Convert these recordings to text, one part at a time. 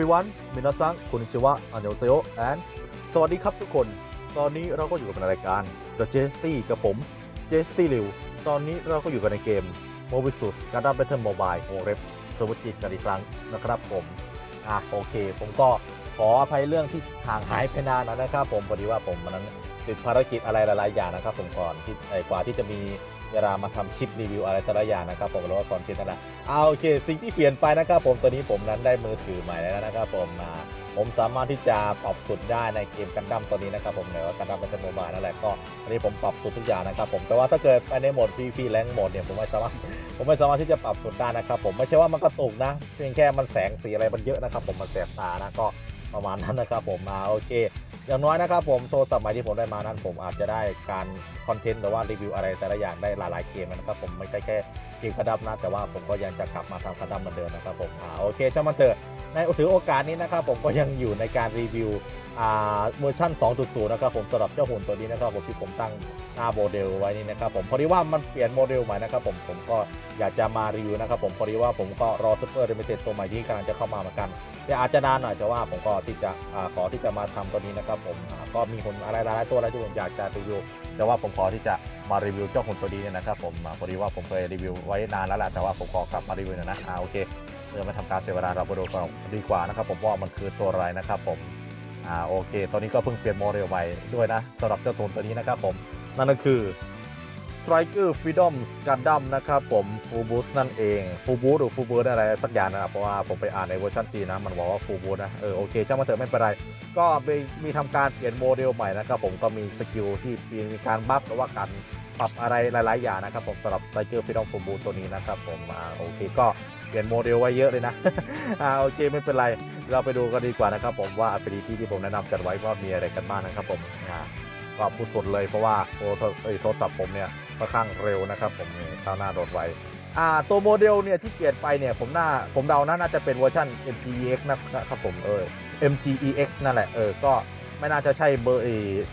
Everyone มินาซังคุณชิวะอันยองเซโอ and สวัสดีครับทุกคน ตอนนี้เราก็อยู่กับรายการ The j s t กับผม j s t ลิวตอนนี้เราก็อยู่กันในเกม m o b i s u s Gundam Battle Mobile วงเล็บสวิตจิตกันอีกครั้งนะครับผมอะโอเค ผมก็ขออภัยเรื่องที่ห่างหายไปนานนะครับ ผมพอดีว่าผมมันนั้นติดภารกิจอะไรหลายๆอย่างนะครับ ผมก่อนที่กว่าที่จะมี เวลามาทำคลิปรีวิวอะไรแต่ละอย่างนะครับผมหรือว่าคอนเทนต์นะเอาโอเค สิ่งที่เปลี่ยนไปนะครับผมตอนนี้ผมนั้นได้มือถือใหม่แล้วนะครับผมมาผมสามารถที่จะปรับสุดได้ในเกมกันดั้มตัวนี้นะครับผมเดี๋ยวกันดั้มเป็นโมบายนั่นแหละก็อันนี้ผมปรับสุดทุกอย่างนะครับผมแต่ว่าถ้าเกิดไปในโหมด PVP แรงโหมดเนี่ยผมไม่สามารถผมไม่สามารถที่จะปรับสุดได้นะครับผมไม่ใช่ว่ามันกระตุกนะเพียงแค่มันแสงสีอะไรมันเยอะนะครับผมมันแสบตานะก็ประมาณนั้นนะครับผมมาโอเค อย่างน้อยนะครับผมโทรศัพท์ใหม่ที่ผมได้มานั้นผมอาจจะได้การ อนเทนต์หรือว่ารีวิวอะไรแต่ละอย่างได้หลายๆเกมนะครับผมไม่ใช่แค่เกมกระดับนะแต่ว่าผมก็ยังจะกลับมาทำกระดับเหมือนเดิมนะครับผมอ่าโอเคช่ามันเถอะในถือโอกาสนี้นะครับผมก็ยังอยู่ในการรีวิวอ่าเวอร์ชัน2.0 นะครับผมสำหรับเจ้าหุ่นตัวนี้นะครับผมที่ผมตั้งหน้าโมเดลไว้นี่นะครับผมพอดีว่ามันเปลี่ยนโมเดลใหม่นะครับผมผมก็อยากจะมารีวิวนะครับผมพอดีว่าผมก็รอซูเปอร์เรมิเต็ดตัวใหม่ที่กำลังจะเข้ามาเหมือนกันแต่อาจจะนานหน่อยแต่ว่าผมก็ที่จะขอที่จะมาทำตัวนี้นะครับผมก็มีหุ่นอะไรหลายตัวอะไรที่ผมอยากจะรีวิว แต่ว่าผมขอที่จะมารีวิวเจ้าหุ่นตัวนี้เนี่ยนะครับผมพอดีว่าผมเคยรีวิวไว้นานแล้วแหละแต่ว่าผมขอกลับมารีวิวหน่อยนะอ่าโอเคเพื่อไม่ทำการเสียเวลาเราไปดูกันดีกว่านะครับผมว่ามันคือตัวอะไรนะครับผมอ่าโอเค ตอนนี้ก็เพิ่งเปลี่ยนโมเดลใหม่ด้วยนะสำหรับเจ้าตัวตัวนี้นะครับผมนั่นก็คือ Striker Freedom Gundam นะครับผม Full Boost นั่นเอง Full Boost หรือ Full Boost อะไรสักอย่างนะครับเพราะว่าผมไปอ่านในเวอร์ชันจีนนะ มันบอกว่า Full Boost นะ เออ โอเคช่างมันเถอะไม่เป็นไร ก็มีมีทำการเปลี่ยนโมเดลใหม่นะครับผมก็มีสกิลที่มีการบัฟหรือว่าการปรับอะไรหลาย ๆ อย่างนะครับผมสำหรับ Striker Freedom Full Boost ตัวนี้นะครับผมอ่าโอเคก็เปลี่ยนโมเดลไว้เยอะเลยนะอ่าโอเคไม่เป็นไร เราไปดูกันดีกว่านะครับผมว่า ability ที่ผมแนะนำจัดไว้ว่ามีอะไรกันบ้างนะครับผมอ่า ก็พูดสุดเลยเพราะว่าโทรโทรศัพท์ผมเนี่ยค่อนข้างเร็วนะครับผมข้าวหน้าโดดไวอ่าตัวโมเดลเนี่ยที่เปลี่ยนไปเนี่ยผมน่าผมเดานะน่าจะเป็นเวอร์ชัน MGEX นะครับผมเออ MGEX นั่นแหละเออก็ไม่น่าจะใช่เบอร์เอ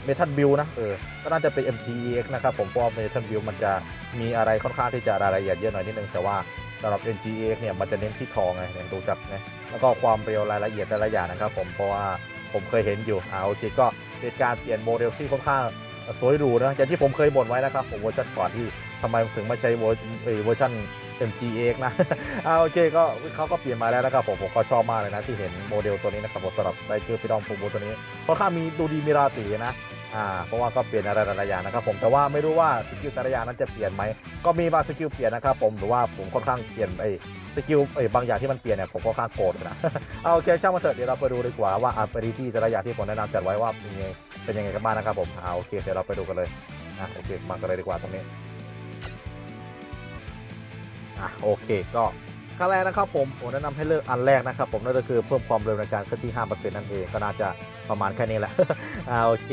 เมทัลบิลนะเออก็น่าจะเป็น MGEX นะครับผมเพราะเมทัลบิลมันจะมีอะไรค่อนข้างที่จะรายละเอียดเยอะหน่อยนิดนึงแต่ว่าสำหรับ MGEX เนี่ยมันจะเน้นที่ทองไงเนี่ยดูจากนะแล้วก็ความเร็วรายละเอียดแต่ละอย่างนะครับผมเพราะว่าผมเคยเห็นอยู่อ่าโอเคก็ เป็นการเปลี่ยนโมเดลที่ค่อนข้างสวยหรูนะอย่างที่ผมเคยบ่นไว้นะครับผมเวอร์ชันก่อนที่ทำไมถึงไม่ใช้เวอร์ชัน MGX นะอ่าโอเคก็เขาก็เปลี่ยนมาแล้วนะครับผมผมก็ชอบมากเลยนะที่เห็นโมเดลตัวนี้นะครับผมสำหรับไดเกอร์ฟิดอมฟูบูตัวนี้ค่อนข้างมีดูดีมีราศีนะอ่าเพราะว่าก็เปลี่ยนอะไรหลายอย่างนะครับผมแต่ว่าไม่รู้ว่าสกิลแต่ละอย่างนั้นจะเปลี่ยนไหมก็มีบางสกิลเปลี่ยนนะครับผมหรือว่าผมค่อนข้างเปลี่ยนไอ สกิลเอ้บางอย่างที่มันเปลี่ยนเนี่ยผมก็ค่าโกรธนะ เอาโอเคช่างมาเถอะเดี๋ยวเราไปดูดีกว่าว่าอัปเดตที่แต่ละอย่างที่ผมแนะนำจัดไว้ว่าเป็นยังไงเป็นยังไงกันบ้างนะครับผมเอาโอเคเดี๋ยวเราไปดูกันเลยนะโอเคมากันเลยดีกว่าตรงนี้อะโอเคก็ ขั้นแรกนะครับผมผมแนะนำให้เลือกอันแรกนะครับผมนั่นก็คือเพิ่มความเร็วในการเคลื่อนที่ 5%นั่นเองก็น่าจะประมาณแค่นี้แหละอ่าโอเค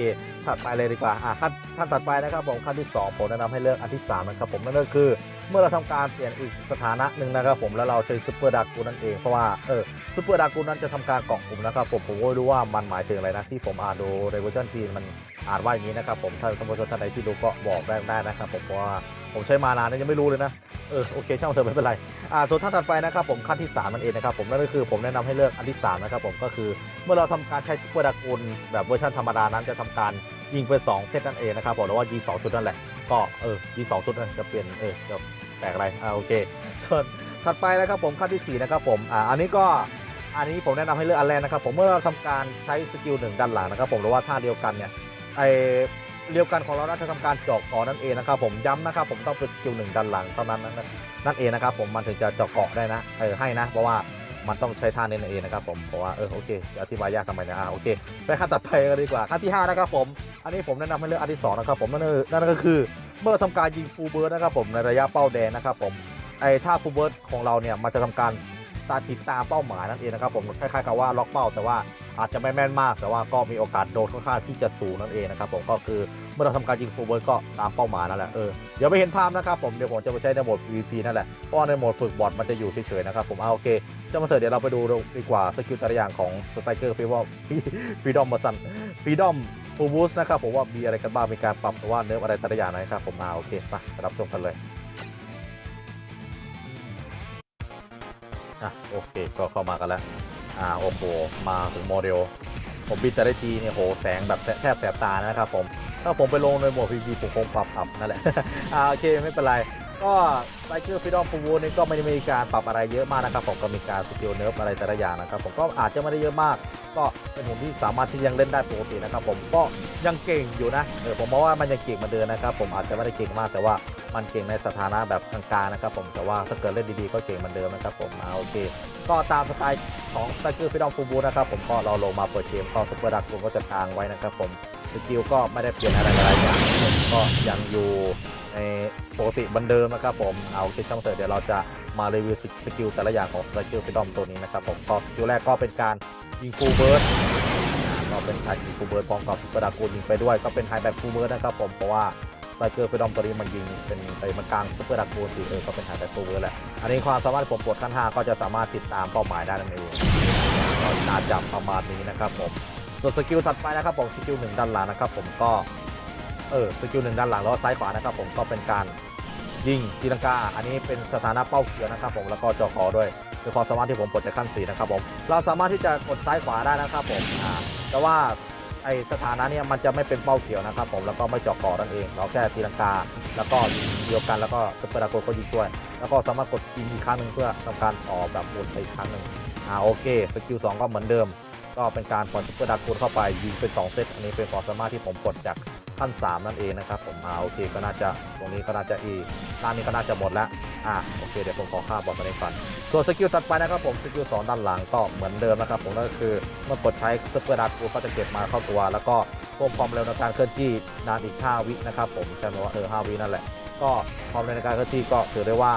ถัดไปเลยดีกว่าอะขั้นขั้นถัดไปนะครับผมขั้นที่ 2 ผมแนะนำให้เลือกอันที่ 3 นะครับผมนั่นก็คือเมื่อเราทำการเปลี่ยนอีกสถานะหนึ่งนะครับผมแล้วเราใช้ซูเปอร์ดากูนั่นเองเพราะว่าเออซูเปอร์ดากูนั้นจะทำการกาะกลุ่มนะครับผมผมก็ไม่รู้ว่ามันหมายถึงอะไรนะที่ผมอ่านดูในเวอร์ชันจีนมัน อ่านว่าอย่างนี้นะครับผมถ้าท่านผู้ชมท่านใดที่รู้ก็บอกได้ได้นะครับผมว่าผมใช้มานานแล้วยังไม่รู้เลยนะเออโอเคช่างเถอะไม่เป็นไรอ่าส่วนท่านถัดไปนะครับผมขั้นที่3นั่นเองนะครับผมนั่นก็คือผมแนะนำให้เลือกอันที่ 3 นะครับผมก็คือเมื่อเราทำการใช้ซูเปอร์ดากูนแบบเวอร์ชันธรรมดานั้นจะทำการยิงไป 2 เซตนั่นเองนะครับผมหรือว่ายิง2ชุดนั่นแหละก็เออยิง2ชุดนั่นจะเปลี่ยนเออจะแปลกอะไรอ่าโอเคส่วนถัดไปนะครับผมขั้นที่4นะครับผมอ่าอันนี้ก็อันนี้ผมแนะนำให้เลือกอันแรกนะครับผมเมื่อเราทำการใช้สกิลหนึ่งด้านหลังนะครับผมหรือว่าท่าเดียวกันเนี่ย ไอเดียวกันของเราน่าจะทำการเจาะเกาะนั่นเองนะครับผมย้ำนะครับผมต้องเป็นสกิลหนึ่งด้านหลังเท่านั้นนั่นเองนะครับผมมันถึงจะเจาะเกาะได้นะเออให้นะ เพราะว่ามันต้องใช้ท่าเน้นเองนะครับผมเพราะว่าเออโอเคจะอธิบายยากทำไมนะอ่าโอเคไปขั้นต่อไปกันดีกว่าขั้นที่5นะครับผมอันนี้ผมแนะนำให้เลือกอันที่2นะครับผมนั่นก็นั่นก็คือ เมื่อทำการยิงฟูลเบิร์ดนะครับผมในระยะเป้าแดงนะครับผมไอ้ท่าฟูลเบิร์ดของเราเนี่ยมันจะทำการตาติดตามเป้าหมายนั่นเองนะครับผมคล้ายๆกับว่าล็อกเป้าแต่ว่า อาจจะไม่แม่นมาก แต่ว่าก็มีโอกาสโดนค่อนข้างที่จะสูงนั่นเองนะครับผมก็คือเมื่อเราทำการยิงฟูลเบิร์ดก็ตามเป้าหมายนั่นแหละเออเดี๋ยวไปเห็นภาพนะครับผมเดี๋ยวผมจะไปใช้ในโหมด PVP นั่นแหละเพราะในโหมดฝึกบอทมันจะอยู่เฉยๆนะครับผมเอาโอเคจะมาเถอะเดี๋ยวเราไปดูดีกว่าสกิลแต่ละอย่างของสไตรเกอร์ฟีวอลฟีดอมมาซันฟีดอมฟูบูสนะครับผมว่ามีอะไรกันบ้างมีการปรับว่าเนื้ออะไรแต่ละอย่างนะครับผมมาโอเคมารับชมกันเลยอะโอเคก็เข้ามากันแล้ว อ่าโอ้โหมาถึงโมเดล ผมบินแต่ได้ทีเนี่ยโหแสงแบบแทบแสบตานะครับผม ถ้าผมไปลงในโหมด PVP ผมคงปรับปรับนั่นแหละ อ่าโอเคไม่เป็นไร ก็ไ i เ e อร์ฟิดอมฟูวูนี่ก็ไม่ได้มีการปรับอะไรเยอะมากนะครับผมก็มีการสกิลเนิร์ฟอะไรแต่ละอย่างนะครับผมก็อาจจะไม่ได้เยอะมาก ก็เป็นผมที่สามารถที่ยังเล่นได้ปกตินะครับผมก็ยังเก่งอยู่นะเออผมมองว่ามันยังเก่งเหมาเดิมนะครับผมอาจจะไม่ได้เก่งมากแต่ว่ามันเก่งในสถานะแบบกลางๆนะครับผมแต่ว่าถ้าเกิดเล่นดีๆก็เก่งเหมือนเดิมนะครับผมอ่าโอเค ก็ตามสไตล์ของสกิลฟิดอมฟูบูนะครับผมก็เราลงมาเปิดเกมก็ซุปเปอร์ดักผมก็จะกลางไว้นะครับผมสกิลก็ไม่ได้เปลี่ยนอะไรหลายอย่าง ก็ยังอยู่ในปกติเหมือนเดิมนะครับผมเอาโอเคช่างเถอะเดี๋ยวเราจะมารีวิวสกิลแต่ละอย่างของสกิลฟิดอมตัวนี้นะครับผมก็สกิลแรกก็เป็นการยิงฟูเบิร์ดก็เป็นการยิงฟูเบิร์ดพร้อมกับซุปเปอร์ดักกูยิงไปด้วย ก็เป็นไฮแบ็คฟูเบิร์ดนะครับผมเพราะว่าสกิลฟิดอมตัวนี้มันยิงเป็นไปมันกลางซุปเปอร์ดักกูสิเออก็เป็นไฮแบ็คฟูเบิร์ดแหละอันนี้ความสามารถผมปวดขั้น5ก็จะสามารถติดตามเป้าหมายได้นั่นเองก็น่าจะประมาณนี้นะครับผมส่วนสกิลถัดไปนะครับผมสกิลหนึ่งด้านหลังนะครับผมก็ เออสกิลหนึ่งด้านหลังแล้วก็ซ้ายขวานะครับผมก็เป็นการยิงตีลังกา อันนี้เป็นสถานะเป้าเขียวนะครับผมแล้วก็จอคอด้วยคือความสามารถที่ผมปลดจากขั้น4นะครับผมเราสามารถที่จะกดซ้ายขวาได้นะครับผมอ่าแต่ว่าไอสถานะเนี่ยมันจะไม่เป็นเป้าเขียวนะครับผมแล้วก็ไม่เจาะคอนั่นเอง เราแค่ตีลังกา แล้วก็ยิงเดียวกันแล้วก็ซุปเปรดาโกนก็ยิงด้วย แล้วก็สามารถกดยิงอีกครั้งหนึ่งเพื่อทำการต่อแบบวนไปอีกครั้งหนึ่งอ่าโอเคสกิลสองก็เหมือนเดิม ก็เป็นการปล่อยซุปเปรดาโกนเข้าไปยิงเป็น2เซตอันนี้เป็นความสามารถที่ผมกดจาก ขั้น 3 นั่นเองนะครับผมอ่าโอเคก็น่าจะตรงนี้ก็น่าจะอีด้านนี้ก็น่าจะหมดแล้วอ่าโอเคเดี๋ยวผมขอค่าบอลมาในฟันส่วนสกิลถัดไปนะครับผมสกิลสองด้านหลังก็เหมือนเดิมนะครับผมก็คือเมื่อกดใช้ซุปเปอร์ดราโกนก็จะเก็บมาเข้าตัว แล้วก็เพิ่มความเร็วในการเคลื่อนที่นานอีก 5 วินะครับผมใช่ไหมว่าเออ5วินั่นแหละ ก็ความเร็วในการเคลื่อนที่ก็ถือได้ว่า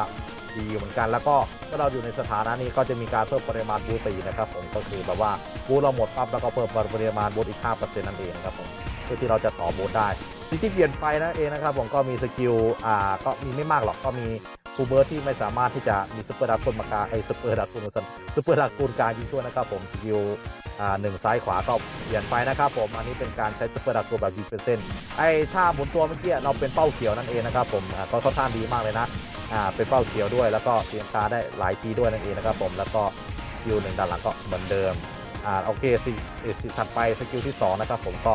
ดีอยู่เหมือนกันแล้วก็เมื่อเราอยู่ในสถานะนี้ก็จะมีการเพิ่มปริมาณบูตไปอีกนะครับผมก็คือแบบว่าบูตเราหมดปั๊บแล้วก็เพิ่มปริมาณบูตอีก 5%นั่นเองนะครับผม พื่อที่เราจะต่อบูสได้สิ่งที่เปลี่ยนไปนั่นเองนะครับผมก็มีสกิลอ่าก็มีไม่มากหรอกก็มีคูเบอร์ที่ไม่สามารถที่จะมีซุปเปอร์ดักคูนมากาไอซุปเปอร์ดักคูนซุปเปอร์ดักคูนการยิงช่วยนะครับผมสกิลอ่าหนึ่งซ้ายขวาก็เปลี่ยนไปนะครับผมอันนี้เป็นการใช้ซุปเปอร์ดักคูนแบบยิงเป็นเส้นไอ้ท่าหมุนตัวเมื่อกี้เราเป็นเป้าเขียวนั่นเองนะครับผมอ่าก็ค่อนข้างดีมากเลยนะอ่าเป็นเป้าเขียวด้วย แล้วก็เตียงตาได้หลายทีด้วยนั่นเองนะครับผมแล้วก็สกิลหนึ่งด้านหลังก็เหมือนเดิมอ่าโอเคสิสิถัดไปสกิลที่สองนะครับผมก็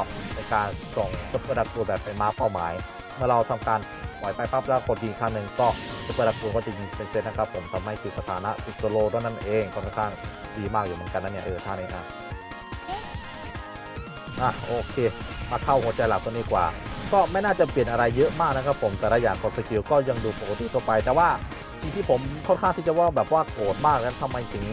การส่งซุปเปอร์ดักกูแบบไปมาร์คเป้าหมาย เมื่อเราทำการปล่อยไปปั๊บแล้วกดยิงครั้งหนึ่งก็ซุปเปอร์ดักกูก็จะยิงเป็นเซตนะครับผมทำให้ติดสถานะติดโซโลด้วยนั่นเองค่อนข้างดีมากอยู่เหมือนกันนะเนี่ยเออท่านี้อะอะโอเค มาเข้าหัวใจหลักตัวนี้กว่า ก็ไม่น่าจะเปลี่ยนอะไรเยอะมากนะครับผมแต่ละอย่างของสกิลก็ยังดูปกติทั่วไป แต่ว่าสิ่งที่ผมค่อนข้างที่จะว่าแบบว่าโกรธมากนั้นทำไมถึง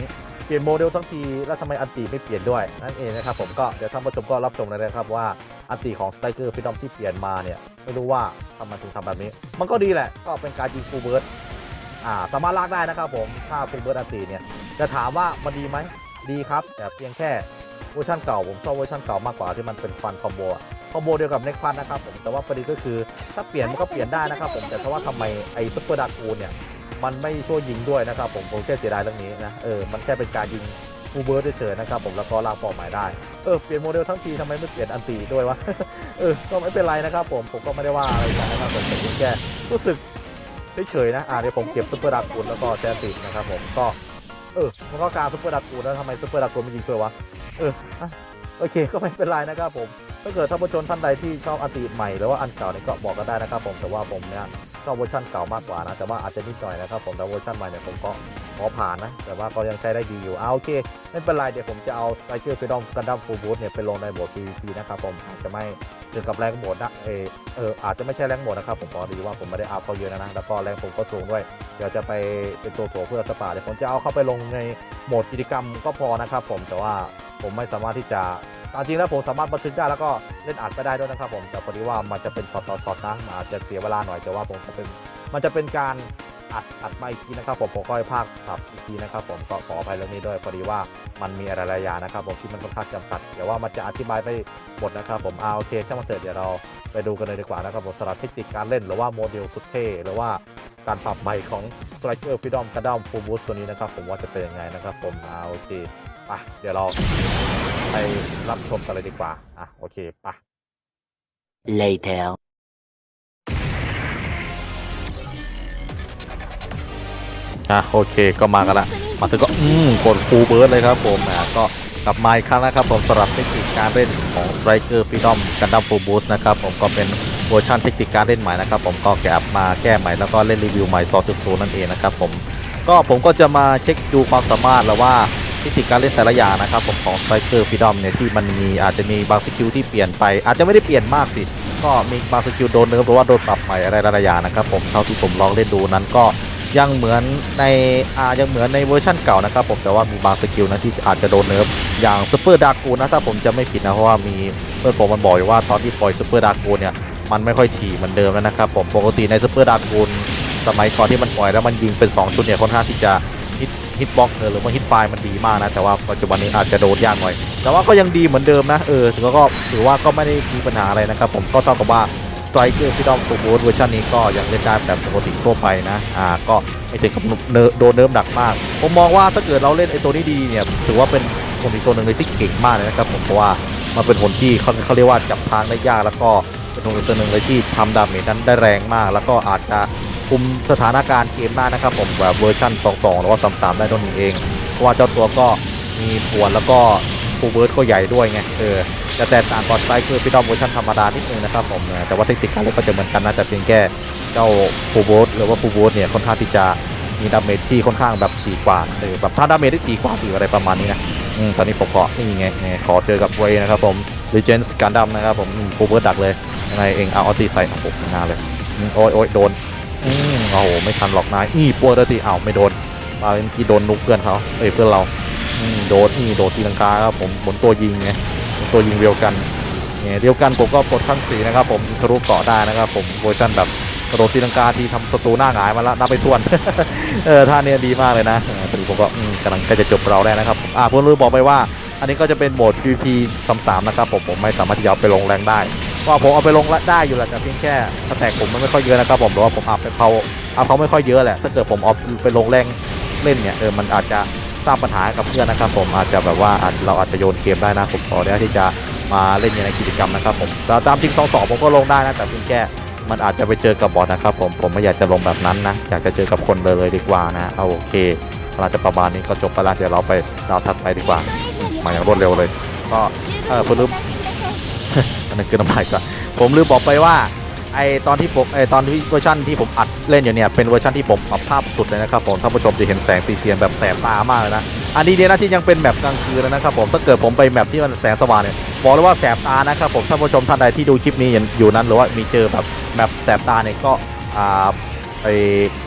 เปลี่ยนโมเดลทั้งทีแล้วทำไมอันตีไม่เปลี่ยนด้วยนั่นเองนะครับผมก็เดี๋ยวท่านผู้ชมก็รับชมเลยนะครับว่า อันตีของสไตรเกอร์ฟิดอมที่เปลี่ยนมาเนี่ย ไม่รู้ว่าทำไมถึงทำแบบนี้ มันก็ดีแหละ ก็เป็นการยิงฟูลเบิร์ดอ่าสามารถลากได้นะครับผมถ้าฟูลเบิร์ดอันตีเนี่ยจะถามว่ามันดีไหมดีครับ แต่เพียงแค่เวอร์ชันเก่าผมชอบเวอร์ชันเก่ามากกว่าที่มันเป็นฟันคอมโบคอมโบเดียวกับเน็กฟันนะครับผมแต่ว่าประเด็นก็คือถ้าเปลี่ยนมันก็เปลี่ยนได้นะครับผมแต่เพราะว่าทำไมไอ้ซุปเปอร์ดักกูเนี่ยมันไม่ช่วยยิงด้วยนะครับผมผมแค่เสียดายเรื่องนี้นะเออมันแค่เป็นการยิง ฟูเบิร์ดเฉยๆนะครับผมแล้วก็ลากเป้าหมายได้ เออ เปลี่ยนโมเดลทั้งทีทำไมไม่เปลี่ยนอันตีด้วยวะ เออ ก็ไม่เป็นไรนะครับผม ผมก็ไม่ได้ว่าอะไรนะครับผมผมแค่รู้สึกเฉยๆนะ อ่าเดี๋ยวผมเก็บซุปเปอร์ดักกูแล้วก็แจนตินะครับผม ก็ เออ มันก็การซุปเปอร์ดักกูแล้วทำไมซุปเปอร์ดักกูไม่ยิงช่วยวะ เออโอเค ก็ไม่เป็นไรนะครับผม ถ้าเกิดท่านผู้ชมท่านใดที่ชอบอันตีใหม่หรือว่าอันเก่าเนี่ยก็บอกกันได้นะครับผม แต่ว่าผมเนี่ยชอบเวอร์ชันเก่ามากกว่านะ แต่ว่าอาจจะนิดหน่อยนะครับผม แต่เวอร์ชันใหม่เนี่ยผมก็ ขอผ่านนะ แต่ว่าก็ยังใช้ได้ดีอยู่เอาโอเค ไม่เป็นไร เดี๋ยวผมจะเอาสไตรเกอร์ฟิดอมกันดั้มฟูบูธเนี่ยไปลงในโหมด PVP นะครับผมอาจจะไม่ถึงกับแรงโหมดนะเออเอออาจจะไม่ใช่แรงโหมดนะครับ ผมขอดีว่าผมไม่ได้อัพเขาเยอะนะนะแล้วก็แรงผมก็สูงด้วย เดี๋ยวจะไปเป็นตัวตัวเพื่อสปาเดี๋ยวผมจะเอาเข้าไปลงในโหมดกิจกรรมก็พอนะครับผมแต่ว่าผมไม่สามารถที่จะตามจริงแล้วผมสามารถบันทึกได้แล้วก็เล่นอัดไปได้ด้วยนะครับผมแต่พอดีว่ามันจะเป็นช็อตต่อช็อตนะอาจจะเสียเวลาหน่อยแต่ว่าผมจะเป็นมันจะเป็นการ อัดอัดมาอีกทีนะครับผมผมก็ให้ภาคสับอีกทีนะครับผมก็ขออภัยเรื่องนี้ด้วยพอดีว่ามันมีอะไรหลายอย่างนะครับผมที่มันค่อนข้างจำกัดเดี๋ยวว่ามันจะอธิบายไปหมดนะครับผมเอาโอเคช่างมันเถิดเดี๋ยวเราไปดูกันเลยดีกว่านะครับผมสำหรับเทคนิคการเล่นหรือว่าโมเดลสุดเท่หรือว่าการปรับใหม่ของ Striker Freedom กระด้าม Full Boost ตัวนี้นะครับผมว่าจะเป็นยังไงนะครับผมเอาโอเคไปเดี๋ยวเราไปรับชมกันเลยดีกว่าอะโอเคปะ later ะโอเคก็มากันละมาถึงก็อืมกดฟูเบิร์ดเลยครับผมนะก็กลับมาอีกครั้งนะครับผมสำหรับเทคนิคการเล่นของ Striker Freedom Gundam Full Boost นะครับผมก็เป็นเวอร์ชันเทคนิคการเล่นใหม่นะครับผมก็แกะมาแก้ใหม่แล้วก็เล่นรีวิวใหม่ 2.0 นั่นเองนะครับผมก็ผมก็จะมาเช็คดูความสามารถแล้วว่าเทคนิคการเล่นแต่ละอย่างนะครับผมของ Striker Freedom เนี่ยที่มันมีอาจจะมีบางสกิลที่เปลี่ยนไป อาจจะไม่ได้เปลี่ยนมากสิก็มีบางสกิลโดนเนื้อหรือว่าโดนปรับใหม่อะไรหลายๆอย่างนะครับผมเท่าที่ผมลองเล่นดูนั้นก็ ยังเหมือนในอายังเหมือนในเวอร์ชั่นเก่านะครับผมแต่ว่ามีบางสกิลนะที่อาจจะโดนเนิร์ฟอย่างซูเปอร์ดาร์กูนะถ้าผมจะไม่ผิดนะเพราะว่ามีเพื่อนผมมันบอกว่าตอนที่ปล่อยซูเปอร์ดาร์กูเนี่ยมันไม่ค่อยถี่เหมือนเดิมแล้วนะครับผมปกติในซูเปอร์ดาร์กูสมัยก่อนที่มันปล่อยแล้วมันยิงเป็น2ชุดเนี่ยค่อนข้างที่จะฮิตฮิตบล็อกหรือว่าฮิตไฟมันดีมากนะแต่ว่าปัจจุบันนี้อาจจะโดนยากหน่อย แต่ว่าก็ยังดีเหมือนเดิมนะเออถือว่าก็ถือว่าก็ไม่ได้มีปัญหาอะไรนะครับผมก็เท่ากับว่า สไตรเกอร์พี่ดอมตัวบูธเวอร์ชันนี้ก็ยังเล่นได้แบบปกติทั่วไปนะอ่าก็ไม่ถึงกับเนอะโดนเนิร์ฟหนักมาก ผมมองว่าถ้าเกิดเราเล่นไอ้ตัวนี้ดีเนี่ยถือว่าเป็นคนอีกตัวหนึ่งเลยที่เก่งมากเลยนะครับผมเพราะว่ามันเป็นคนที่เขาเขาเรียกว่าจับทางได้ยากแล้วก็เป็นคนอีกตัวหนึ่งเลยที่ทำดาเมจนั้นได้แรงมาก แล้วก็อาจจะคุมสถานการณ์เกมได้นะครับผมแบบเวอร์ชัน 2-2 หรือว่า 3-3 ได้ตัวนี้เองเพราะว่าเจ้าตัวก็มีปวนแล้วก็ ฟูเบิร์ดก็ใหญ่ด้วยไงเออจะแตกต่างกอสไตล์คือพี่ดอมเวอร์ชันธรรมดานิดนึงนะครับผมแต่ว่าเทคนิคการเล่นก็จะเหมือนกันนะแต่เพียงแค่เจ้าฟูโบสหรือว่าฟูโบสเนี่ยค่อนข้างที่จะมีดาเมจที่ค่อนข้างแบบสีกว่าเออแบบถ้าดาเมจได้สีกว่าสีอะไรประมาณนี้นะอืมตอนนี้ผมก็นี่ไงขอเจอกับเวนะครับผม Legends Gundam นะครับผมฟูโบสดักเลยยังไงเองเอาออตีใส่โอ้โหไม่น่าเลยโอ้ยโอ้ยโดนอืมโอ้โหไม่ทันหรอกนายนี่ปัวเลยทีอ้าวไม่โดนมาเมื่อกี้โดนนุกเพื่อนเขาเอ้ยเพื่อนเรา โดนนี่โดนตีลังกาครับผมบนตัวยิงไงตัวยิงเรียวกันเนี่ยเรียวกันผมก็กดขั้นสีนะครับผมทะลุเกาะได้นะครับผมเวอร์ชันแบบกระโดดตีลังกาที่ทำศัตรูหน้าหงายมาแล้วนับไปทวนเออท่าเนี้ยดีมากเลยนะเออตอนนี้ผมก็กำลังใกล้จะจบเราแล้วนะครับอ่าผมลืมบอกไปว่า อันนี้ก็จะเป็นโหมด PVP 3-3นะครับผมผมไม่สามารถที่จะเอาไปลงแรงได้ว่าผมเอาไปลงได้อยู่แหละแต่เพียงแค่สแต็กผมมันไม่ค่อยเยอะนะครับผมหรือว่าผมอัพไปเขาอัพเขาไม่ค่อยเยอะแหละถ้าเกิดผมเอาไปลงแรงเล่นเนี่ยเออมันอาจจะ ร้างปัญหากับเพื่อนนะครับ ผมอาจจะแบบว่าเราอาจจะโยนเกมได้นะผมขอได้ที่จะมาเล่นในกิจกรรมนะครับผมแต่ตามจริง2 2ผมก็ลงได้นะแต่เพียงแค่มันอาจจะไปเจอกับบอทนะครับผมผมไม่อยากจะลงแบบนั้นนะ อยากจะเจอกับคนเลยเลยดีกว่านะเอาโอเคเราจะประมาณนี้ก็จบไปล้วเดี๋ยวเราไปดาวถัดไปดีกว่า มาอย่างรวดเร็วเลย ก็เออผมลืมอันนั้นคือน้ำลายก่อนผมลืมบอกไปว่า ไอตอนที่ผมไอตอนที่เวอร์ชันที่ผมอัดเล่นอยู่เนี่ยเป็นเวอร์ชันที่ผมปรับภาพสุดเลยนะครับผมท่านผู้ชมจะเห็นแสงสีเสียงแบบแสบตามากเลยนะอันนี้เนี่ยนะที่ยังเป็นแมปกลางคืนนะครับผมถ้าเกิดผมไปแมปที่มันแสงสว่างเนี่ยบอกเลยว่าแสบตานะครับผมท่านผู้ชมท่านใดที่ดูคลิปนี้อยู่นั้นหรือว่ามีเจอแบบแมปแสบตาเนี่ยก็อ่าไป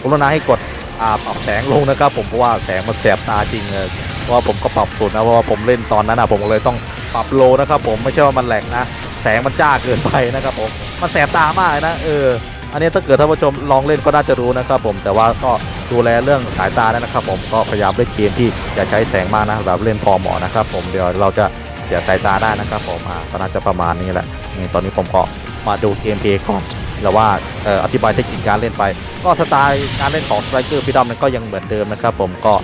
กรุณาให้กดอ่าปรับแสงลงนะครับผมเพราะว่าแสงมันแสบตาจริงเลยเพราะว่าผมก็ปรับสุดนะเพราะว่าผมเล่นตอนนั้นนะผมเลยต้องปรับโลนะครับผมไม่ใช่ว่ามันแหลกนะแสงมันจ้าเกินไปนะครับผม มันแสบตามากนะเอออันนี้ถ้าเกิดท่านผู้ชมลองเล่นก็น่าจะรู้นะครับผมแต่ว่าก็ดูแลเรื่องสายตาด้วนะครับผมก็พยายามเล่นเกมที่อย่าใช้แสงมากนะแบบเล่นพอเหมาะนะครับผมเดี๋ยวเราจะเสียสายตาได้นะครับผมอ่าก็น่าจะประมาณนี้แหละนี่ตอนนี้ผมก็มาดูเกมเพย์ก่อนแล้วว่าอออธิบายเทคนิคการเล่นไป ก็สไตล์การเล่นของ Striker Freedom นั้นก็ยังเหมือนเดิมนะครับผมก็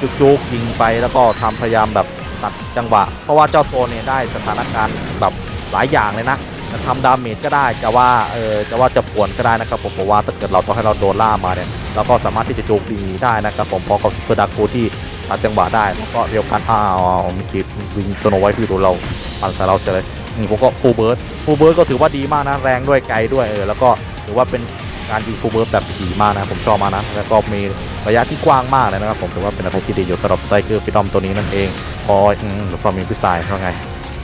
จุกๆยิงไปแล้วก็ทำพยายามแบบตัดจังหวะ เพราะว่าเจ้าตัวเนี่ยได้สถานการณ์แบบหลายอย่างเลยนะ จะทำดาเมจก็ได้จะว่าเออจะว่าจะป่วนก็ได้นะครับผมบอกว่าถ้าเกิดเราต้องให้เราโดนล่ามาเนี่ยเราก็สามารถที่จะโจมตีได้นะครับผมพอกับซุปเปอร์ดาร์กูที่ตัดจังหวะได้แล้วก็เรียวกันอ้าวมื่อกี้วิงสโนไว้คือโดนเราปั่นใส่เราเสียเลยนี่ผมก็ฟูลเบิร์ดฟูลเบิร์ดก็ถือว่าดีมากนะแรงด้วยไกลด้วยเออแล้วก็ถือว่าเป็นการยิงฟูลเบิร์ดแบบถี่มากนะผมชอบมากนะแล้วก็มีระยะที่กว้างมากเลยนะครับผมถือว่าเป็นอะไรที่ดีอยู่สำหรับสไตรเกอร์ฟิดอมตัวนี้นั่นเองพออืมฟอร์มิงพิซายว่าไง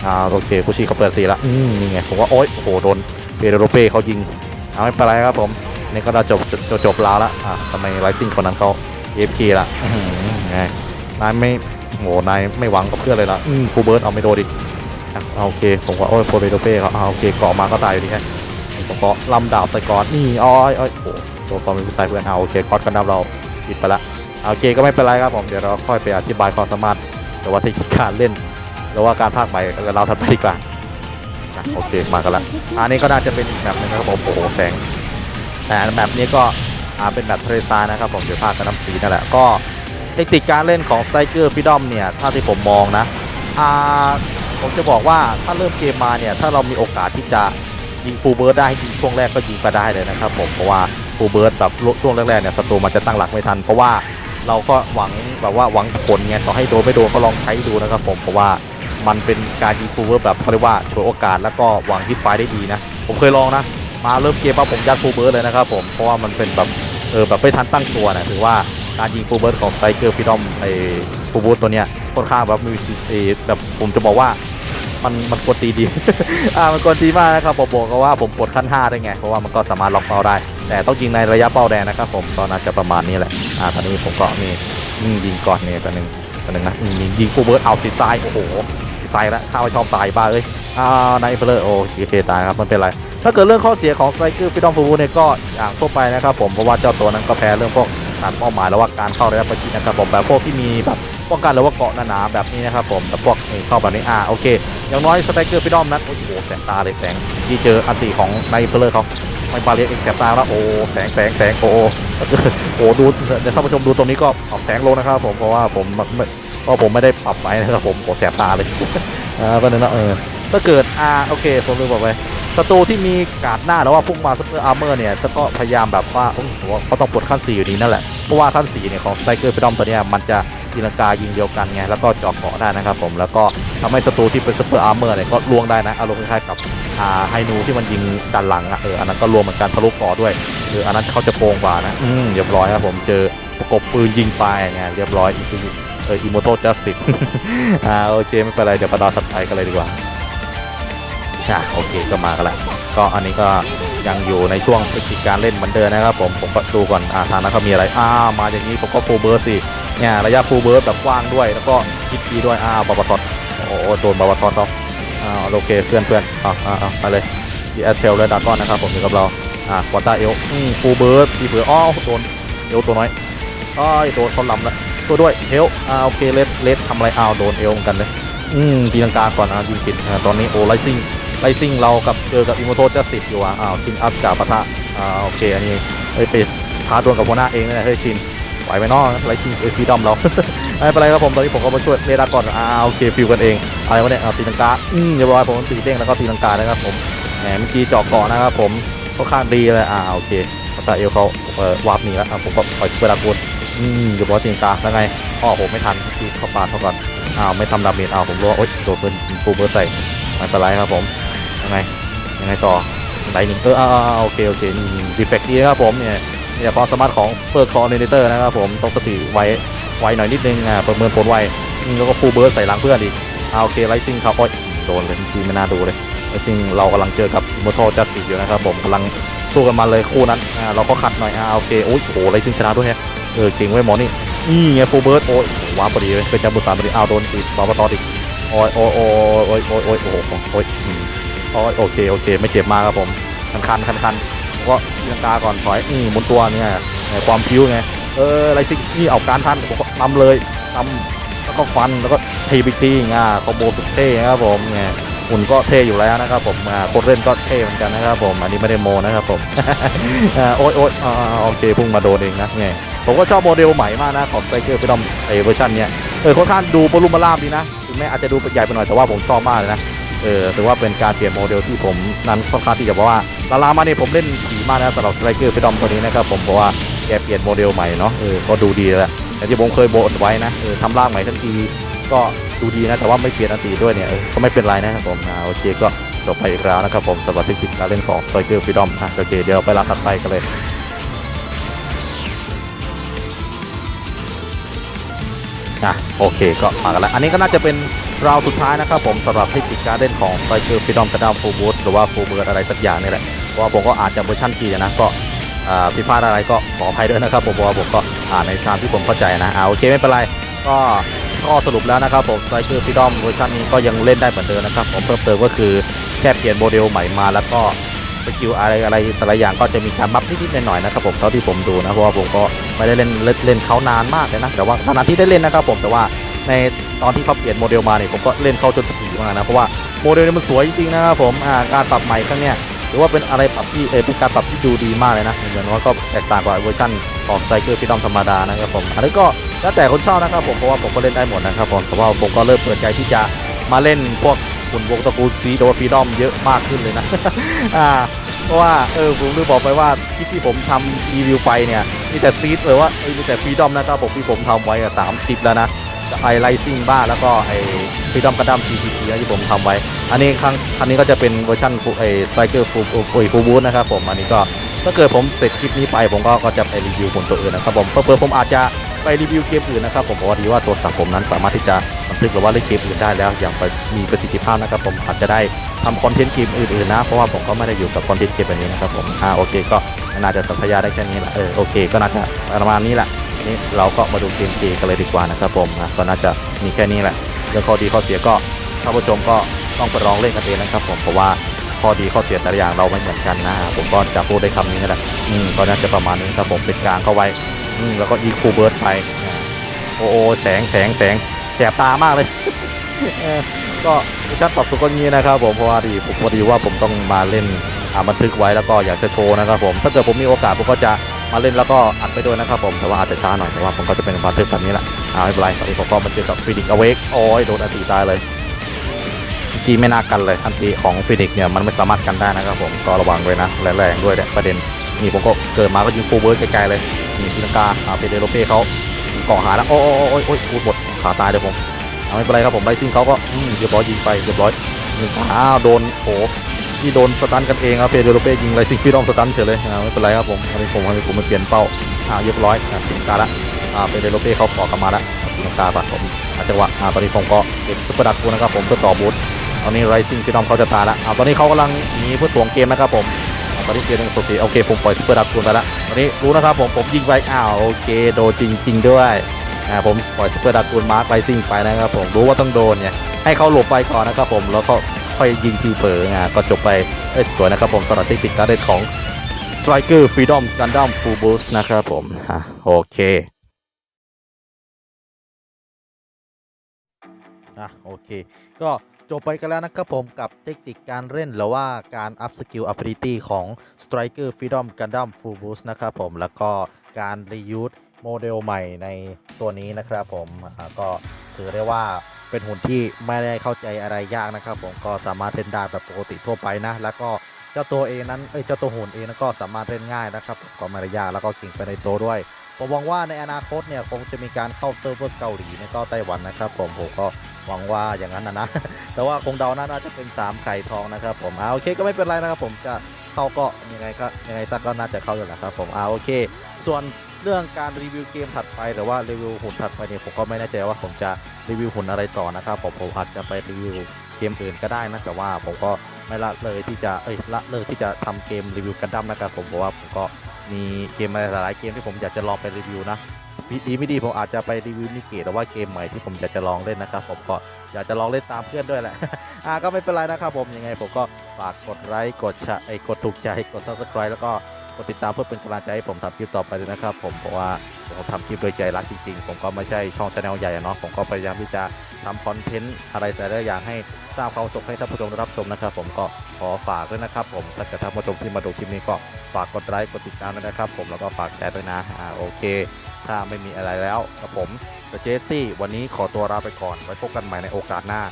อ่าโอเคคุชิเขาเปิดตีละอืมนี่ไงผมว่าโอ๊ยโอ้โหโดนเปโดโรเป้เขายิงเอาไม่เป็นไรครับผมนี่ก็ได้จบจบจบลาวละอะทำไมไรซิ่งคนนั้นเขาเอฟคีละไงนายไม่โหนายไม่หวังกับเพื่อนเลยละอืมฟูเบิร์ตเอาไม่โดนดิอโอเคผมว่าโอ้ยโปรเปโดเป้เขาเอาโอเคเกาะมาก็ตายอยู่ดีแค่ผมก็ลำดาบใส่ก่อนนี่อ้อยอ้อยโอ้โหโดนฟอร์มเป็นผู้ชายเพื่อนเอาโอเคก๊อตกันดับเราปิดไปละโอเคก็ไม่เป็นไรครับผมเดี๋ยวเราค่อยไปอธิบายความสามารถแต่ว่าเทคนิคการเล่น หรือว่าการภาคใหม่เราทำไปดีกว่าโอเคมากันละอันนี้ก็น่าจะเป็นแบบหนึงนะครับผมโอ้โหแสงแต่แบบนี้ก็เป็นแบบเทรานะครับผมเดี๋ยวภาคกับน้ำสีนั่นแหละก็เทคนิคการเล่นของ Striker Freedom เนี่ยถ้าที่ผมมองนะอ่าผมจะบอกว่าถ้าเริ่มเกมมาเนี่ยถ้าเรามีโอกาสที่จะยิงฟูลเบิร์ดได้ยิงช่วงแรกก็ยิงไปได้เลยนะครับผมเพราะว่าฟูลเบิร์ดแบบช่วงแรกๆเนี่ยศัตรูมันจะตั้งหลักไม่ทัน เพราะว่าเราก็หวังแบบว่าหวังผลไงต่อให้โดนไม่โดนก็ลองใช้ดูนะครับผมเพราะว่า มันเป็นการยิงฟูเวอร์แบบเขาเรียกว่าฉวยโอกาสแล้วก็หวังฮิตไฟได้ดีนะ ผมเคยลองนะ มาเริ่มเกมปั๊บผมยัดฟูเบิร์ดเลยนะครับผม เพราะว่ามันเป็นแบบเออแบบไม่ทันตั้งตัวนะถือว่าการยิงฟูเบิร์ดของสไตรเกอร์ฟิดอมไอฟูเบิร์ดตัวเนี้ยค่อนข้างแบบมีสิแบบผมจะบอกว่ามันมันกวนตีดี อ่า มันกวนตีมากนะครับผมบอกก็ว่าผมปลดขั้น 5 ได้ไง เพราะว่ามันก็สามารถล็อกเป้าได้ แต่ต้องยิงในระยะเป้าแดงนะครับผมตอนนั้นจะประมาณนี้แหละ อ่า ตอนนี้ผมก็นี่ยิงก่อนเนี่ยตัวหนึ่งตัวหนึ่งนะยิงยิงฟูเบิร์ดเอาติดซ้าย โอ้โห ตายแล้วข้าวชอบตายบ้าเอ้ยอ่านายเฟลเลอร์โอเคตายครับมันเป็นไร ถ้าเกิดเรื่องข้อเสียของสไตรเกอร์ฟิดอมฟูเนี่ยก็อย่างทั่วไปนะครับผมเพราะว่าเจ้าตัวนั้นก็แพ้เรื่องพวกการเป้าหมายแล้วว่าการเข้าระยะประชิดนะครับผมแบบพวกที่มีแบบป้องกันหรือว่าเกาะหนาๆแบบนี้นะครับผมแบบพวกเข้าแบบนี้อ่าโอเคอย่างน้อยสไตรเกอร์ฟิดอมนั้นโอ้โหแสงตาเลยแสงที่เจออันติของไนเฟลเลอร์เขาไม่บาเรียเอ็กแสบตาแล้วโอ้แสงแสงแสงโอ้โหโอ้ดูเดี๋ยวท่านผู้ชมดูตรงนี้ก็ปรับแสงลงนะครับผมเพราะว่าผม ไม่เพราะผมไม่ได้ปรับไว้นะครับผมโอ้แสบตาเลยอ่าประเด็นนะเออถ้าเกิดอ่าโอเคผมลืมบอกไปศัตรูที่มีการ์ดหน้าหรือว่าพุ่งมาซุปเปอร์อาร์เมอร์เนี่ยก็พยายามแบบว่าโอ้โหเขาต้องปลดขั้น4อยู่ดีนั่นแหละ เพราะว่าขั้น4เนี่ยของสไตรเกอร์ฟิดอมตัวเนี้ยมันจะตีลังกายิงเดียวกันไงแล้วก็เจาะเกาะได้นะครับผมแล้วก็ทำให้ศัตรูที่เป็นซุปเปอร์อาร์เมอร์เนี่ยก็ล่วงได้นะอารมณ์คล้ายๆกับอ่าไฮนูที่มันยิงด้านหลังอะเอออันนั้นก็รวมเหมือนกันทะลุเกาะด้วยเอออันนั้นเขาจะโกงกว่านะอืมเรียบร้อยครับผมเจอประกบปืนยิงไปไงเรียบร้อย เอออิโมโตจัสติกอ่าโอเคไม่เป็นไรเดี๋ยวประดาสัตว์ไปกันเลยดีกว่าอะโอเคก็มากันล้วก็อันนี้ก็ยังอยู่ในช่วงเทคนิคการเล่นเหมือนเดิมนะครับผมผมก็ดูก่อนอ่าทางนั้นเขามีอะไรอ้ามาอย่างนี้ผมก็ฟูลเบิร์ดสิเนี่ยระยะฟูลเบิร์ดแบบกว้างด้วย แล้วก็ฮิตดีด้วยอ้าวบาบาทอดโอ้โดนบาบาทอดเขาอ้าโอเคเพื่อนเพื่อนอ่าอ่าไปเลยดีเอสเทลและดากอนนะครับผมอยู่กับเราอ่าควอต้าเอลอืมฟูลเบิร์ดทีเผืออ้าวโดนเอลตัวน้อยอ้ายโดนเขาลำแล้ว ตัวด้วยเฮลอ่าโอเคเลสเลสทำอะไรอ้าวโดนเอลเหมือนกันเลยอืมตีลังกาก่อนอ่ายิงผิดอ่าตอนนี้โอ้ไลซิงไลซิ่งเรากับเจอกับอิโมโตจัสติอยู่อะอ้าวคินอัสกาปะทะอ่าโอเคอันนี้เฮ้ยไปท้าดวลกับหัวหน้าเองนั่แหละเฮ้ยชินไหวไหมเนาะไลซิ่งเอ้ยฟีดอมเราไม่เป็นไรครับผมตอนนี้ผมก็มาช่วยเรดาก่อนอ่าโอเคฟิวกันเองอะไรวะเนี่ยเอาตีลังกาอืมเรียบร้อยผมตีเด้งแล้วก็ตีลังกานะครับผมแหมเมื่อกี้เจาะเกาะนะครับผมค่อนข้างดีเลยอ่าโอเคปตาเอลเขาเอ่อวาร์ปหนีแล้วผมก็ปล่อยสเปรดากูน อืมเรียบร้อยตีลังกาแล้วไงอ้อโหไม่ทันที่เข้าปาดเขาก่อนอ้าวไม่ทำดาเมจอ้าวผมรู้ว่าโอ๊ยโดนเพิ่นฟูเบอร์ใส่ไม่เป็นไรครับผมยังไงยังไงต่อไหนหนึ่งเอออ่าอ่าโอเคโอเคนี่ดีเฟกต์ดีครับผมเนี่ยเนี่ยความสามารถของ Super Coordinator นะครับผมต้องสติไวไวหน่อยนิดนึงอ่าประเมินผลไวแล้วก็ฟูลเบิร์ดใส่หลังเพื่อนอีกอ่าโอเคไลซิ่งครับโอ้ยโดนเลยทีไม่น่าดูเลยไลซิ่งเรากำลังเจอกับ Immortal Justice อยู่นะครับผมกำลังสู้กันมาเลยคู่นั้นอ่าเราก็ขัดหน่อยอ่าโอเคโอ้ยโหไลซิ่งชนะด้วยฮะ เออเก่งไว้หมอนี่นี่ไงโฟเบิร์ดโอ้ยว้าพอดีเลยเป็นจาบุสานพอดีอ้าวโดนตีบอลมาตอดอีกโอ้ยโอ้ยโอ้ยโอ้ยโอ้ยโอ้ยโอ้โหโอ้ยอืมอ๋อโอเคโอเค ไม่เจ็บมากครับผมคันคันคันคันก็ตีลังกาก่อนถอยนี่หมุนตัวเนี่ยความพิ้วไงเอออะไรสินี่เอาการท่านผมก็ทำเลยทำแล้วก็ฟันแล้วก็เทบิกตีง่าคอมโบสุดเท่ครับผมไงหุ่นก็เท่อยู่แล้วนะครับผมคนเล่นก็เท่เหมือนกันนะครับผม อันนี้ไม่ได้โมนะครับผมโอ๊ยโอ๊ยโอเคพุ่งมาโดนเองนะไง ผมก็ชอบโมเดลใหม่มากนะของสไตรเกอร์ไปดอมไอเวอร์ชันเนี้ยเออค่อนข้างดูปรุมาล่ามดีนะถึงแม้อาจจะดูใหญ่ไปหน่อยแต่ว่าผมชอบมากเลยนะเออถือว่าเป็นการเปลี่ยนโมเดลที่ผมนั้นค่อนข้างที่จะบอกว่าลาลามาเนี่ยผมเล่นดีมากนะสำหรับสไตรเกอร์ฟิดอมตัวนี้นะครับผมเพราะว่าแกเปลี่ยนโมเดลใหม่เนาะเออก็ดูดีแล้วอย่างที่ผมเคยโบนไว้นะเออทำร่างใหม่ทันทีก็ดูดีนะแต่ว่าไม่เปลี่ยนอันตีด้วยเนี่ยก็ไม่เป็นไรนะครับผมโอเคก็จบไปอีกแล้วนะครับผมสำหรับเทคนิคการเล่นของสไตรเกอร์ฟิดอมอะโอเคเดี๋ยวไปลาถัดไปกันเลยะโอเคก็มากันแล้ว อันนี้ก็น่าจะเป็นราวสุดท้ายนะครับผมสำหรับเทคนิคการเล่นของไ i เ e อร์ฟิดอมกระดามฟูบูสหรือว่าฟูเบิร์ดอะไรสักอย่างนี่แหละเพราะว่าผมก็อาจจะเวอร์ชันกีนะก็ผิดพลาดอะไรก็ขออภัยด้วยนะครับผมว่าผมก็อ่านในทางที่ผมเข้าใจนะเอาโอเคไม่เป็นไรก็ก็สรุปแล้วนะครับผมไ i เ e อร์ฟิดอมเวอร์ชันนี้ก็ยังเล่นได้เหมือนเดิมนะครับผมเพิ่มเติมก็คือแค่เปลี่ยนโมเดลใหม่มาแล้วก็ สกิลอะไรอะไรแต่ละอย่างก็จะมีการบัฟนิดๆหน่อยๆนะครับผมเท่าที่ผมดูนะเพราะว่าผมก็ไม่ได้เล่นเล่นเขานานมากเลยนะแต่ว่าขณะที่ได้เล่นนะครับผมแต่ว่าในตอนที่เขาเปลี่ยนโมเดลมาเนี่ยผมก็เล่นเข้าจนถี่มากนะเพราะว่าโมเดลนี้มันสวยจริงๆนะครับผมาการปรับใหม่ครั้งเนี้ยถือว่าเป็นอะไรปรับที่เออเป็นการปรับที่ดูดีมากเลยนะเหมือนว่าก็แตกต่างกว่าเวอร์ชันของไซเคิลฟิดอมธรรมดานะครับผมอันนี้ก็แล้วแต่คนชอบนะครับผมเพราะว่าผมก็เล่นได้หมดนะครับผมแต่ว่าผมก็เริ่มเปิดใจที่จะมาเล่นพวก หุ่นวงตระกูลซีโดฟิดอมเยอะมากขึ้นเลยนะ อ่าเพราะว่าเออผมลืมบอกไปว่าคลิปที่ผมทำรีวิวไปเนี่ยมีแต่ซีดหรือว่ามีแต่ฟรีดอมนะครับผมที่ผมทำไว้สามคลิปแล้วนะไอไลซิ่งบ้าแล้วก็ไอฟรีดอมกระดัม TCT ที่ผมทำไว้ อันนี้ครั้งอันนี้ก็จะเป็นเวอร์ชันไอสไตรเกอร์ฟูฟูบูนะครับผมอันนี้ก็ถ้าเกิดผมเสร็จคลิปนี้ไปผมก็ก็จะไปรีวิวคนตัวอื่นนะครับผมเพื่อผมอาจจะ ไปรีวิวเกมอื่นนะครับผมเพราะว่าดีว่าโทรศัพท์ผมนั้นสามารถที่จะบันทึกหรือว่าเล่นเกมอื่นได้แล้ว อย่างมีประสิทธิภาพนะครับผมอาจจะได้ทำคอนเทนต์เกมอื่นๆนะ เพราะว่าผมก็ไม่ได้อยู่กับคอนเทนต์เกมแบบนี้นะครับผมอ่าโอเคก็น่าจะสัพยาได้แค่นี้แหละเออโอเคก็น่าจะประมาณนี้แหละนี่เราก็มาดูเกมเกกันเลยดีกว่านะครับผมนะก็น่าจะมีแค่นี้แหละเรื่องข้อดีข้อเสียก็ท่านผู้ชมก็ต้องไปลองเล่นกันเองนะครับผมเพราะว่าข้อดีข้อเสียแต่ละอย่างเราไม่เหมือนกันนะผมก็จะพูดได้คำนี้แหละอืมก็น่าจะประมาณนี้ครับผมเป็นกลางเข้าไว้ อืมแล้วก็อีคูเบิร์ดไปโอ้โอแสงแสงแสงแสบตามากเลย ก็ชัดปรับสุกงี้นะครับผมเพราะว่าดีผมพอดีว่าผมต้องมาเล่นอาบันทึกไว้แล้วก็อยากจะโชว์นะครับผมถ้าเกิดผมมีโอกาสผมก็จะมาเล่นแล้วก็อัดไปด้วยนะครับผมแต่ว่าอาจจะช้าหน่อยแต่ว่าผมก็จะเป็นบันทึกแบบนี้แหละอ่าไม่เป็นไรตอนนี้ผมก็มาเจอกับฟินิกอเวกโอ้ยโดนอันตีตายเลยเมื่อกี้ไม่น่ากันเลยอันตีของฟินิกเนี่ยมันไม่สามารถกันได้นะครับผมก็ระวังไว้นะแรงๆด้วยเนี่ยประเด็นนี่ผมก็เกิดมาก็ยิงฟูเบิร์ดไกลๆเลย นี่พิลังกาอาเปเดโรเป้เขาเกาะหาแล้วโอ้โอ้โอ้ยโอ้ยพูดหมดขาตายเลยผมเอาไม่เป็นไรครับผมไลซิ่งเขาก็เรียบร้อยยิงไปเรียบร้อยหนึ่งอ้าวโดนโอ้ที่โดนสตันกันเองครับเพเดโรเป้ยิงไลซิ่งพี่ดอมสตันเฉยเลยไม่เป็นไรครับผมอันนี้ผมให้ผมมาเปลี่ยนเป้าอ่าเรียบร้อยอ่าถึงกาละอ่าเพเดโรเป้เขาขอกลับมาละทีมกาปะผมอาจังหวะอ่าตอนนี้ผมก็เก็บซุปเปอร์ดักกูนะครับผมเพื่อต่อบูทตอนนี้ไรซิ่งพี่ดอมเขาจะตายละอ่าตอนนี้เขากำลังหนีเพื่อถ่วงเกมนะครับผม ตอนนี้เกมยังโอเคโอเคผมปล่อยซุปเปอร์ดักกูไปละตอนนี้รู้นะครับผมผมยิงไปอ้าวโอเคโดนจริงๆด้วยอ่าผมปล่อยสเปอร์ดักคูนมาร์คไลซิ่งไปนะครับผมรู้ว่าต้องโดนเนี่ยให้เขาหลบไปก่อนนะครับผมแล้วก็ค่อยยิงทีเผลองาก็จบไปได้สวยนะครับผมสำหรับเทคนิคการเล่นของ Striker Freedom Gundam Full Boost นะครับผมอะโอเคอะโอเค ก็ จบไปกันแล้วนะครับผมกับเทคนิคการเล่นหรือว่าการ up skill ability ของ Striker Freedom Gundam Full Boost นะครับผมแล้วก็การ reuse โมเดลใหม่ในตัวนี้นะครับผมก็ถือได้ว่าเป็นหุ่นที่ไม่ได้เข้าใจอะไรยากนะครับผมก็สามารถเล่นได้แบบปกติทั่วไปนะ แล้วก็เจ้าตัวเองนั้นเอ้ยเจ้าตัวหุ่นเองนั้นก็สามารถเล่นง่ายนะครับก็ไม่ได้ยากแล้วก็เก่งไปในตัวด้วยผมหวังว่าในอนาคตเนี่ยคงจะมีการเข้าเซิร์ฟเวอร์เกาหลีในก็ไต้หวันนะครับผมผมก็ หวังว่าอย่างนั้นนะนะ แต่ว่าคงเดาน่าจะเป็น3ไข่ทองนะครับผมอ่าโอเคก็ไม่เป็นไรนะครับผมจะเข้าก็ยังไงก็ยังไงสักก็น่าจะเข้าอยู่แหละครับผมอ่าโอเค ส่วนเรื่องการรีวิวเกมถัดไปหรือว่ารีวิวหุ่นถัดไปเนี่ยผมก็ไม่แน่ใจว่าผมจะรีวิวหุ่นอะไรต่อนะครับผมผมอาจจะไปรีวิวเกมอื่นก็ได้นะแต่ว่าผมก็ไม่ละเลยที่จะเอ้ยละเลยที่จะทำเกมรีวิวกันดั้มนะครับผมเพราะว่าผมก็มีเกมอะไรหลายๆเกมที่ผมอยากจะลองไปรีวิวนะ ดีไม่ดีผมอาจจะไปรีวิวนิเกตหรือว่าเกมใหม่ที่ผมอยากจะลองเล่นนะครับผมก็อยากจะลองเล่นตามเพื่อนด้วยแหละ อ่าก็ไม่เป็นไรนะครับผมยังไงผมก็ฝากกดไลค์กดแชร์ไอ้กดถูกใจกด subscribe แล้วก็กดติดตามเพื่อเป็นกำลังใจให้ผมทำคลิปต่อไปด้วยนะครับ ผมเพราะว่าผมทำคลิปโดยใจรักจริงๆ ผมก็ไม่ใช่ช่องชาแนลใหญ่เนาะผมก็พยายามที่จะทำคอนเทนต์อะไรแต่ละอย่างให้สร้างความสุขให้ท่านผู้ชมได้รับชมนะครับ ผมก็ขอฝากด้วยนะครับผมถ้าเกิดท่านผู้ชมที่มาดูคลิปนี้ก็ฝากกดไลค์กดติดตามด้วยนะครับ ผมแล้วก็ฝากแชร์ด้วยนะอ่าโอเค ถ้าไม่มีอะไรแล้วกับผมเจสตี้วันนี้ขอตัวลาไปก่อนไว้พบกันใหม่ในโอกาสหน้า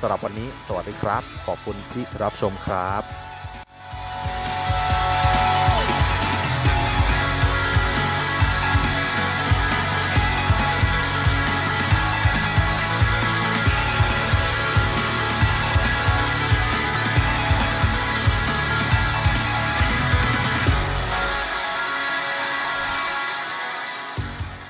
สำหรับวันนี้สวัสดีครับ ขอบคุณที่รับชมครับ